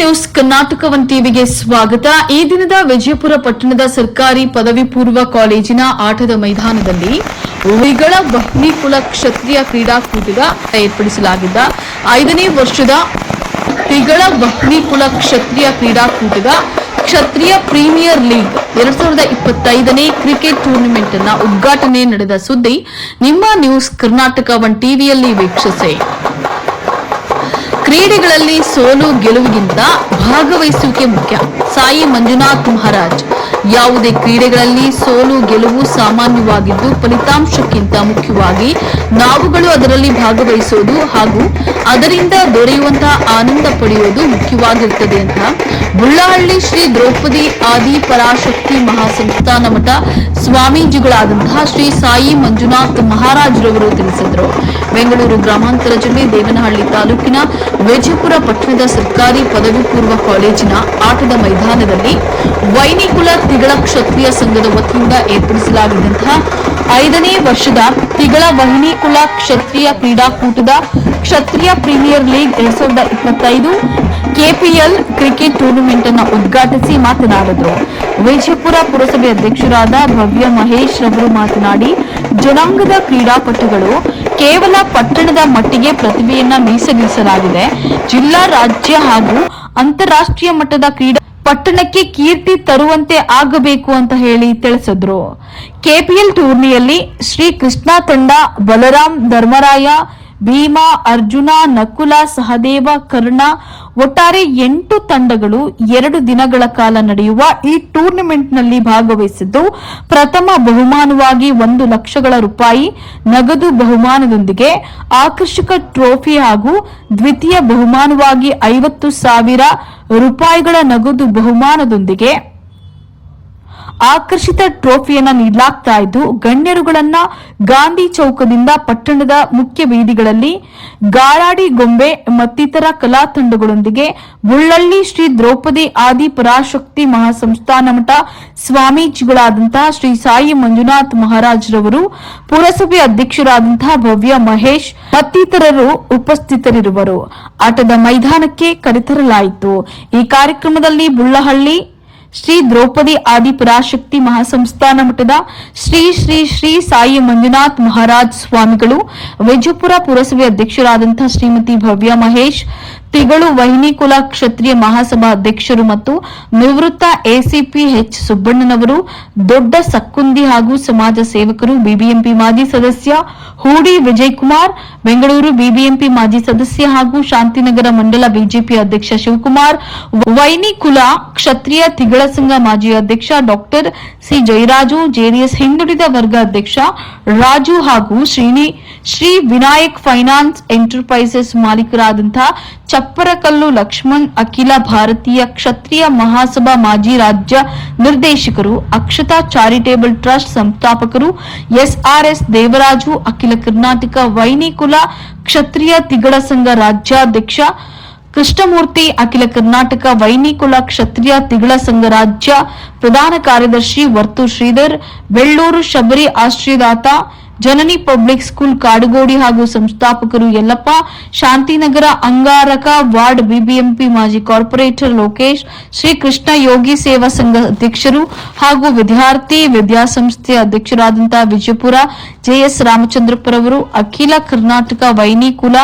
News Karnataka one ಟಿವಿಗೆ ಸ್ವಾಗತ. ಈ ದಿನದ ವಿಜಯಪುರ ಪಟ್ಟಣದ ಸರ್ಕಾರಿ ಪದವಿ ಪೂರ್ವ ಕಾಲೇಜಿನ ಆಟದ ಮೈದಾನದಲ್ಲಿ ಉಳಿಗಳ ಬಹ್ನಿಕುಲ ಕ್ಷತ್ರಿಯ ಕ್ರೀಡಾಕೂಟದ ಏರ್ಪಡಿಸಲಾಗಿದ್ದ. ಐದನೇ ವರ್ಷದ ತಿಗಳ ಬಹ್ನಿಕುಲ ಕ್ಷತ್ರಿಯ ಕ್ರೀಡಾಕೂಟದ ಕ್ಷತ್ರಿಯ ಪ್ರೀಮಿಯರ್ ಲೀಗ್ ಎರಡ್ ಸಾವಿರದ ಇಪ್ಪತ್ತೈದನೇ ಕ್ರಿಕೆಟ್ ಟೂರ್ನಿಮೆಂಟ್ ಅನ್ನ ಉದ್ಘಾಟನೆ ನಡೆದ ಸುದ್ದಿ ನಿಮ್ಮ ನ್ಯೂಸ್ ಕರ್ನಾಟಕ ಒನ್ ಟಿವಿಯಲ್ಲಿ ವೀಕ್ಷಿಸಿ. ಕ್ರೀಡೆಗಳಲ್ಲಿ ಸೋಲು ಗೆಲುವಿಗಿಂತ ಭಾಗವಹಿಸುವಿಕೆ ಮುಖ್ಯ. ಸಾಯಿ ಮಂಜುನಾಥ್ ಮಹಾರಾಜ್. ಯಾವುದೇ ಕ್ರೀಡೆಗಳಲ್ಲಿ ಸೋಲು ಗೆಲುವು ಸಾಮಾನ್ಯವಾಗಿದ್ದು, ಫಲಿತಾಂಶಕ್ಕಿಂತ ಮುಖ್ಯವಾಗಿ ನಾವುಗಳು ಅದರಲ್ಲಿ ಭಾಗವಹಿಸೋದು ಹಾಗೂ ಅದರಿಂದ ದೊರೆಯುವಂತಹ ಆನಂದ ಪಡೆಯುವುದು ಮುಖ್ಯವಾಗಿರುತ್ತದೆ ಅಂತ ಬುಳ್ಳಹಳ್ಳಿ ಶ್ರೀ ದ್ರೌಪದಿ ಆದಿ ಪರಾಶಕ್ತಿ ಮಹಾಸಂಸ್ಥಾನ ಮಠ ಸ್ವಾಮೀಜಿಗಳಾದಂತಹ ಶ್ರೀ ಸಾಯಿ ಮಂಜುನಾಥ್ ಮಹಾರಾಜ್ರವರು ತಿಳಿಸಿದರು. ಬೆಂಗಳೂರು ಗ್ರಾಮಾಂತರ ಜಿಲ್ಲೆ ದೇವನಹಳ್ಳಿ ತಾಲೂಕಿನ ವಿಜಯಪುರ ಪಟ್ಟಣದ ಸರ್ಕಾರಿ ಪದವಿ ಪೂರ್ವ ಕಾಲೇಜಿನ ಆಟದ ಮೈದಾನದಲ್ಲಿ ವೈನಿಕುಲ ತಿಗಳ ಕ್ಷತ್ರಿಯ ಸಂಘದ ವತಿಯಿಂದ ಏರ್ಪಡಿಸಲಾಗಿದ್ದಂತಹ ಐದನೇ ವರ್ಷದ ತಿಗಳ ವಹಿನಿಕುಲ ಕ್ಷತ್ರಿಯ ಕ್ರೀಡಾಕೂಟದ ಕ್ಷತ್ರಿಯ ಪ್ರೀಮಿಯರ್ ಲೀಗ್ ಎರಡ್ ಸಾವಿರದ ಇಪ್ಪತ್ತೈದು ಕೆಪಿಎಲ್ ಕ್ರಿಕೆಟ್ ಟೂರ್ನಮೆಂಟ್ ಅನ್ನು ಉದ್ಘಾಟಿಸಿ ಮಾತನಾಡಿದರು. ವಿಜಯಪುರ ಪುರಸಭೆ ಅಧ್ಯಕ್ಷರಾದ ಭವ್ಯ ಮಹೇಶ್ ರವರು ಮಾತನಾಡಿ, ಜನಾಂಗದ ಕ್ರೀಡಾಪಟುಗಳು ಕೇವಲ ಪಟ್ಟಣದ ಮಟ್ಟಿಗೆ ಪ್ರತಿಭೆಯನ್ನ ಮೀಸಲಿಸಲಾಗಿದೆ ಜಿಲ್ಲಾ, ರಾಜ್ಯ ಹಾಗೂ ಅಂತಾರಾಷ್ಟ್ರೀಯ ಮಟ್ಟದ ಕ್ರೀಡಾ ಪಟ್ಟಣಕ್ಕೆ ಕೀರ್ತಿ ತರುವಂತೆ ಆಗಬೇಕು ಅಂತ ಹೇಳಿ ತಿಳಿಸಿದ್ರು. ಕೆಪಿಎಲ್ ಟೂರ್ನಿಯಲ್ಲಿ ಶ್ರೀ ಕೃಷ್ಣ ತಂಡ, ಬಲರಾಮ್ ಧರ್ಮರಾಯ, ಭೀಮಾ, ಅರ್ಜುನ, ನಕುಲ, ಸಹದೇವ, ಕರ್ಣ ಒಟ್ಟಾರೆ ಎಂಟು ತಂಡಗಳು ಎರಡು ದಿನಗಳ ಕಾಲ ನಡೆಯುವ ಈ ಟೂರ್ನಿಮೆಂಟ್ನಲ್ಲಿ ಭಾಗವಹಿಸಿದ್ದು, ಪ್ರಥಮ ಬಹುಮಾನವಾಗಿ ಒಂದು ಲಕ್ಷಗಳ ರೂಪಾಯಿ ನಗದು ಬಹುಮಾನದೊಂದಿಗೆ ಆಕರ್ಷಕ ಟ್ರೋಫಿ ಹಾಗೂ ದ್ವಿತೀಯ ಬಹುಮಾನವಾಗಿ ಐವತ್ತು ಸಾವಿರ ರೂಪಾಯಿಗಳ ನಗದು ಬಹುಮಾನದೊಂದಿಗೆ ಆಕರ್ಷಿತ ಟ್ರೋಫಿಯನ್ನ ನೀಡಲಾಗ್ತಾ ಇದ್ದು, ಗಣ್ಯರುಗಳನ್ನ ಗಾಂಧಿ ಚೌಕದಿಂದ ಪಟ್ಟಣದ ಮುಖ್ಯ ಬೀದಿಗಳಲ್ಲಿ ಗಾರಾಡಿ ಗೊಂಬೆ ಮತ್ತಿತರ ಕಲಾ ತಂಡಗಳೊಂದಿಗೆ ಬುಳ್ಳಳ್ಳಿ ಶ್ರೀ ದ್ರೌಪದಿ ಆದಿ ಪರಾಶಕ್ತಿ ಮಹಾಸಂಸ್ಥಾನ ಮಠ ಸ್ವಾಮೀಜಿಗಳಾದಂತಹ ಶ್ರೀ ಸಾಯಿ ಮಂಜುನಾಥ್ ಮಹಾರಾಜ್ರವರು, ಪುರಸಭೆ ಅಧ್ಯಕ್ಷರಾದಂತಹ ಭವ್ಯ ಮಹೇಶ್ ಮತ್ತಿತರರು ಉಪಸ್ಥಿತರಿರುವರು. ಆಟದ ಮೈದಾನಕ್ಕೆ ಕರೆತರಲಾಯಿತು. ಈ ಕಾರ್ಯಕ್ರಮದಲ್ಲಿ ಬುಳ್ಳಹಳ್ಳಿ ಶ್ರೀ ದ್ರೌಪದಿ ಆದಿ ಶಕ್ತಿ ಮಹಾಸಂಸ್ಥಾನ ಮಠದ ಶ್ರೀ ಶ್ರೀ ಶ್ರೀ ಸಾಯಿ ಮಂಜುನಾಥ್ ಮಹಾರಾಜ್ ಸ್ವಾಮಿಗಳು, ವಿಜಯಪುರ ಪುರಸಭೆ ಅಧ್ಯಕ್ಷರಾದಂತಹ ಶ್ರೀಮತಿ ಭವ್ಯ ಮಹೇಶ್ ತಿಗಳು ವಹಿನಿಕುಲ ಕ್ಷತ್ರಿಯ ಮಹಾಸಭಾ ಅಧ್ಯಕ್ಷರು ಮತ್ತು ನಿವೃತ್ತ ಎಸಿಪಿ ಎಚ್ ಸುಬ್ಬಣ್ಣನವರು, ದೊಡ್ಡ ಸಕ್ಕುಂದಿ ಹಾಗೂ ಸಮಾಜ ಸೇವಕರು, ಬಿಬಿಎಂಪಿ ಮಾಜಿ ಸದಸ್ಯ ಹೂಡಿ ವಿಜಯ್ ಕುಮಾರ್ ಬೆಂಗಳೂರು ಬಿಬಿಎಂಪಿ ಮಾಜಿ ಸದಸ್ಯ ಹಾಗೂ ಶಾಂತಿನಗರ ಮಂಡಲ ಬಿಜೆಪಿ ಅಧ್ಯಕ್ಷ ಶಿವಕುಮಾರ್ ವೈನಿಕುಲ ಕ್ಷತ್ರಿಯ ತಿಗಳ ಸಂಘ ಮಾಜಿ ಅಧ್ಯಕ್ಷ ಡಾಕ್ಟರ್ ಸಿ ಜಯರಾಜು, ಜೆಡಿಎಸ್ ಹಿಂದುಳಿದ ವರ್ಗ ಅಧ್ಯಕ್ಷ ರಾಜು ಹಾಗೂ ಶ್ರೀ ವಿನಾಯಕ್ ಫೈನಾನ್ಸ್ ಎಂಟರ್ಪ್ರೈಸಸ್ ಮಾಲೀಕರಾದಂತಹ ಚಪ್ಪರಕಲ್ಲು ಲಕ್ಷ್ಮಣ್, ಅಖಿಲ ಭಾರತೀಯ ಕ್ಷತ್ರಿಯ ಮಹಾಸಭಾ ಮಾಜಿ ರಾಜ್ಯ ನಿರ್ದೇಶಕರು, ಅಕ್ಷತಾ ಚಾರಿಟೇಬಲ್ ಟ್ರಸ್ಟ್ ಸಂಸ್ಥಾಪಕರು, ಎಸ್ಆರ್ಎಸ್ ದೇವರಾಜು, ಅಖಿಲ ಕರ್ನಾಟಕ ವೈನಿಕುಲ ಕ್ಷತ್ರಿಯ ತಿಗಳ ಸಂಘ ರಾಜ್ಯಾಧ್ಯಕ್ಷ ಕೃಷ್ಣಮೂರ್ತಿ, ಅಖಿಲ ಕರ್ನಾಟಕ ವೈನಿಕುಲ ಕ್ಷತ್ರಿಯ ತಿಗಳ ಸಂಘ ರಾಜ್ಯ ಪ್ರಧಾನ ಕಾರ್ಯದರ್ಶಿ ವರ್ತು ಶ್ರೀಧರ್ ಬೆಳ್ಳೂರು ಶಬರಿ ಆಶ್ರಯದಾತ ಜನನಿ ಪಬ್ಲಿಕ್ ಸ್ಕೂಲ್ ಕಾಡುಗೋಡಿ ಹಾಗೂ ಸಂಸ್ಥಾಪಕರು ಯಲ್ಲಪ್ಪ, ಶಾಂತಿನಗರ ಅಂಗಾರಕ ವಾರ್ಡ್ ಬಿಬಿಎಂಪಿ ಮಾಜಿ ಕಾರ್ಪೊರೇಟರ್ ಲೋಕೇಶ್ ಶ್ರೀ ಕೃಷ್ಣ ಯೋಗಿ ಸೇವಾ ಸಂಘ ಅಧ್ಯಕ್ಷರು ಹಾಗೂ ವಿದ್ಯಾರ್ಥಿ ವಿದ್ಯಾಸಂಸ್ಥೆ ಅಧ್ಯಕ್ಷರಾದಂತಹ ವಿಜಯಪುರ ಜೆಎಸ್ ರಾಮಚಂದ್ರಪ್ಪರವರು, ಅಖಿಲ ಕರ್ನಾಟಕ ವೈನಿಕುಲ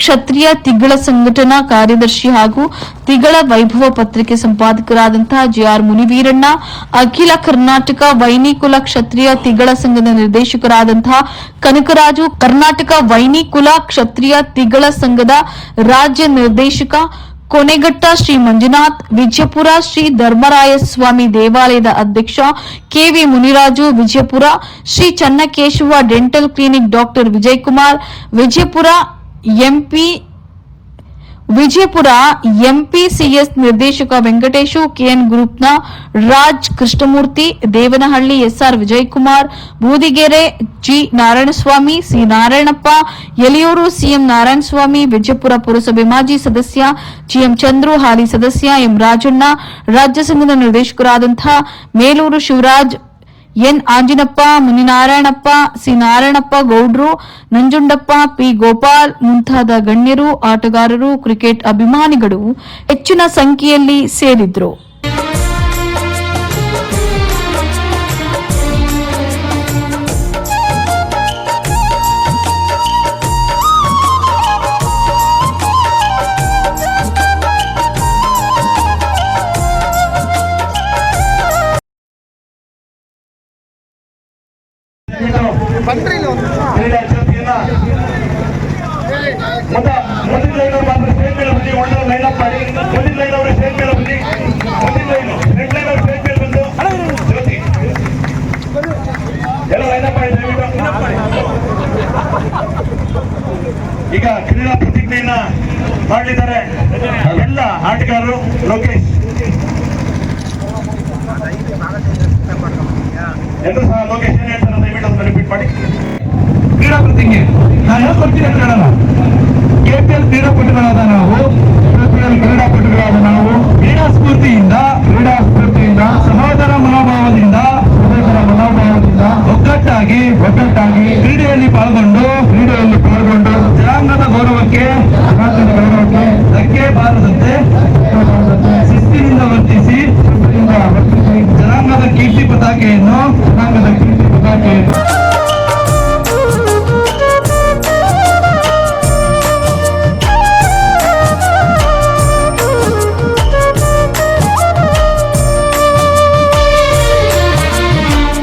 ಕ್ಷತ್ರಿಯ ತಿಗಳ ಸಂಘಟನಾ ಕಾರ್ಯದರ್ಶಿ ಹಾಗೂ ತಿಗಳ ವೈಭವ ಪತ್ರಿಕೆ ಸಂಪಾದಕರಾದಂತಹ ಜೆಆರ್ ಮುನಿವೀರಣ್ಣ, ಅಖಿಲ ಕರ್ನಾಟಕ ವೈನಿಕುಲ ಕ್ಷತ್ರಿಯ ತಿಗಳ ಸಂಘದ ನಿರ್ದೇಶಕರಾದಂತಹ ಕನಕರಾಜು, ಕರ್ನಾಟಕ ವೈನಿಕುಲ ಕ್ಷತ್ರಿಯ ತಿಗಳ ಸಂಘದ ರಾಜ್ಯ ನಿರ್ದೇಶಕ ಕೊನೆಘಟ್ಟ ಶ್ರೀ ಮಂಜುನಾಥ್, ವಿಜಯಪುರ ಶ್ರೀ ಧರ್ಮರಾಯಸ್ವಾಮಿ ದೇವಾಲಯದ ಅಧ್ಯಕ್ಷ KV Muniraju, Vijayapura Shri Channakeshava dental clinic doctor Vijayakumar, Vijayapura MP Vijayapura MPCS ನಿರ್ದೇಶಕ ವೆಂಕಟೇಶು, ಕೆಎನ್ ಗ್ರೂಪ್ನ Raj Krishnamurthy, Devanahalli SR Vijayakumar, Boodigere G Narayanaswamy, C Narayanappa, Eliyur CM Narayanaswamy, Vijayapura ಪುರಸಭೆ ಮಾಜಿ ಸದಸ್ಯ, ಜಿಎಂ ಚಂದ್ರು, ಹಾಲಿ ಸದಸ್ಯ ಎಂ ರಾಜಣ್ಣ, ರಾಜ್ಯ ಸಂಘದ ನಿರ್ದೇಶಕರಾದಂತಹ ಮೇಲೂರು ಶಿವರಾಜ್ ಎನ್ ಆಂಜಿನಪ್ಪ, ಮುನಿನಾರಾಯಣಪ್ಪ, ಸಿ ನಾರಾಯಣಪ್ಪ ಗೌಡ್ರು, ನಂಜುಂಡಪ್ಪ ಪಿ ಗೋಪಾಲ್ ಮುಂತಾದ ಗಣ್ಯರು, ಆಟಗಾರರು, ಕ್ರಿಕೆಟ್ ಅಭಿಮಾನಿಗಳು ಹೆಚ್ಚಿನ ಸಂಖ್ಯೆಯಲ್ಲಿ ಸೇರಿದ್ರು. ಮುಂದಿನ ಲೈನ್ ಅವ್ರು ಮಾತ್ರ ಸ್ಟೇಜ್ ಮೇಲೆ ಬನ್ನಿ ಒಳ್ಳೆ ಲೈನ್ ಅಪ್ ಮಾಡಿ. ಮುಂದಿನ ಲೈನ್ ಅವರು ಸ್ಟೇಜ್ ಮೇಲೆ ಬನ್ನಿ ಮುಂದಿನ ಲೈನ್ ರೆಡ್ ಲೈನ್ ಅವರು ಸ್ಟೇಜ್ ಮೇಲೆ ಬಂದು ಜ್ಯೋತಿ. ಎಲ್ಲ ಲೈನ್ ಅಪ್ ಮಾಡಿ ದಯವಿಟ್ಟು. ಈಗ ಕ್ರೀಡಾ ಪ್ರತಿಜ್ಞೆಯನ್ನ ಮಾಡಲಿದ್ದಾರೆ ಎಲ್ಲ ಆಟಗಾರರು ಲೋಕೇಶ್. ಎಲ್ಲರೂ ಸಹ ಲೋಕೇಶ್ ಏನ್ ಹೇಳ್ತಾರೆ? ದಯವಿಟ್ಟು ಅದನ್ನ ಕ್ರೀಡಾ ಪ್ರತಿಜ್ಞೆ ನಾನು ಹೇಳ್ಕೊಡ್ತೀನಿ ಅಂತ ಹೇಳಲ್ಲ. ಎಲ್ ಕ್ರೀಡಾಪಟುಗಳಾದ ನಾವು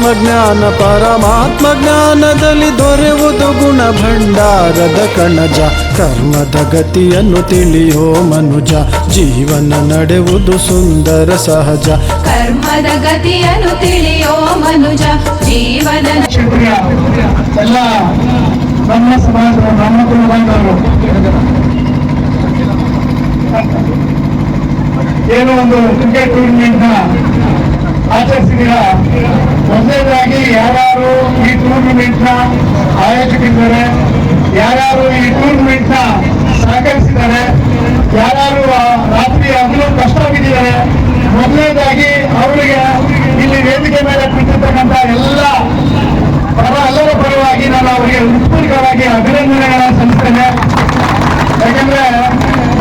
ಆತ್ಮಜ್ಞಾನ ಪರಮಾತ್ಮ ಜ್ಞಾನದಲ್ಲಿ ದೊರೆವುದು ಗುಣ ಭಂಡಾರದ ಕಣಜ. ಕರ್ಮದ ಗತಿಯನ್ನು ತಿಳಿಯೋ ಮನುಜ. ಜೀವನ ನಡೆವುದು ಸುಂದರ ಸಹಜ. ಕರ್ಮದ ಗತಿಯನ್ನು ತಿಳಿಯೋ ಮನುಜ. ಜೀವನ ಎಲ್ಲ ನಮ್ಮ ಸಮಾಜದ ನಮ್ಮ ಏನೋ ಒಂದು ಕ್ರಿಕೆಟ್ ಟೂರ್ನಿಯಿಂದ ನ ಆಚರಿಸಿದೀರ ಮೊದಲನೇದಾಗಿ ಯಾರ್ಯಾರು ಈ ಟೂರ್ನಮೆಂಟ್ನ ಆಯೋಜಕರಿದ್ದಾರೆ, ಯಾರ್ಯಾರು ಈ ಟೂರ್ನಮೆಂಟ್ನ ಸಹಕರಿಸಿದ್ದಾರೆ, ಯಾರ್ಯಾರು ರಾತ್ರಿ ಹಗಲು ಕಷ್ಟವಾಗಿದ್ದಾರೆ, ಮೊದಲನೇದಾಗಿ ಅವರಿಗೆ ಇಲ್ಲಿ ವೇದಿಕೆ ಮೇಲೆ ಕುಳಿತಿರ್ತಕ್ಕಂಥ ಎಲ್ಲ ಪರ, ಎಲ್ಲರ ಪರವಾಗಿ ನಾನು ಅವರಿಗೆ ಉತ್ಪೂರ್ಕವಾಗಿ ಅಭಿನಂದನೆಗಳನ್ನು ಸಲ್ಲಿಸ್ತೇನೆ. ಯಾಕಂದ್ರೆ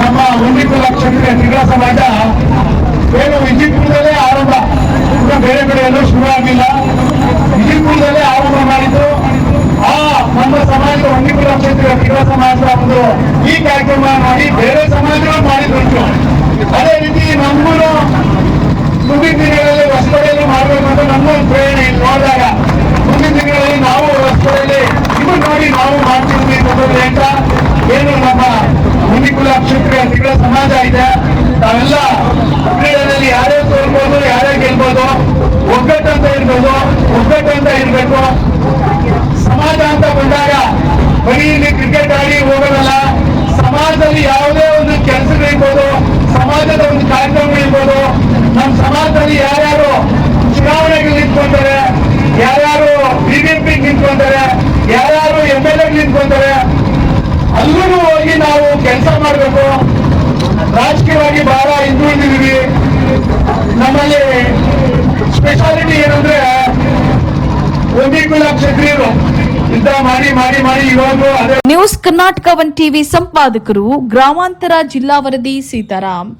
ನಮ್ಮ ಒಂದಿಕುಲ ಲಕ್ಷ ಕ್ರೀಡಾ ಸಮಾಜ ಏನು ವಿಜಯಪುರದಲ್ಲೇ ಆರಂಭ. ಇನ್ನು ಬೇರೆ ಬೇರೆ ಎಲ್ಲೂ ಶುರು ಆಗಿಲ್ಲ ವಿಜಯಪುರದಲ್ಲೇ ಆರಂಭ ಮಾಡಿದ್ದು. ಆ, ನಮ್ಮ ಸಮಾಜದ ಒಂದಿಕುಲ ಕ್ಷೇತ್ರದ ಕ್ರೀಡಾ ಸಮಾಜ ಒಂದು ಈ ಕಾರ್ಯಕ್ರಮ ಮಾಡಿ ಬೇರೆ ಸಮಾಜಗಳು ಮಾಡಿದ್ರು ಅದೇ ರೀತಿ ನಮ್ಮೂರು ಮುಂದಿನ ದಿನಗಳಲ್ಲಿ ಹೊಸಪಡೆಯಲ್ಲಿ ಮಾಡಬೇಕು ಅಂತ ನಮ್ಮ ಪ್ರೇರಣೆ ಇಲ್ಲಿ ನೋಡಿದಾಗ ಮುಂದಿನ ದಿನಗಳಲ್ಲಿ ನಾವು ಹೊಸಪಡೆಯಲ್ಲಿ ಇದು ನೋಡಿ ನಾವು ಮಾಡ್ತೀವಿ ಕೊಡೋದು ಅಂತ. ಏನು ನಮ್ಮ ಮುನಿಕುಲ ಕ್ಷೇತ್ರ ಕ್ರೀಡಾ ಸಮಾಜ ಇದೆ. ನಾವೆಲ್ಲ ಕ್ರೀಡೆಯಲ್ಲಿ ಯಾರೇ ತೋರ್ಬೋದು ಯಾರೇ ಗೆಲ್ಬೋದು ನಿಂತ್ಕೊಂತಾರೆ ಯಾರು ಎಂ ಎಲ್ ಎ ನಿಂತ್ಕೊಂತಾರೆ ಅಲ್ಲೂ ಹೋಗಿ ನಾವು ಕೆಲಸ ಮಾಡಬೇಕು. ರಾಜಕೀಯವಾಗಿ ಬಹಳ ಹಿಂದುಳಿದಿದ್ದೀವಿ ನಮ್ಮಲ್ಲಿ ಸ್ಪೆಷಾಲಿಟಿ ಏನಂದ್ರೆ ಕ್ಷತ್ರಿಯರು. ನ್ಯೂಸ್ ಕರ್ನಾಟಕ ಒನ್ ಟಿವಿ ಸಂಪಾದಕರು ಗ್ರಾಮಾಂತರ ಜಿಲ್ಲಾ ವರದಿ ಸೀತಾರಾಮ್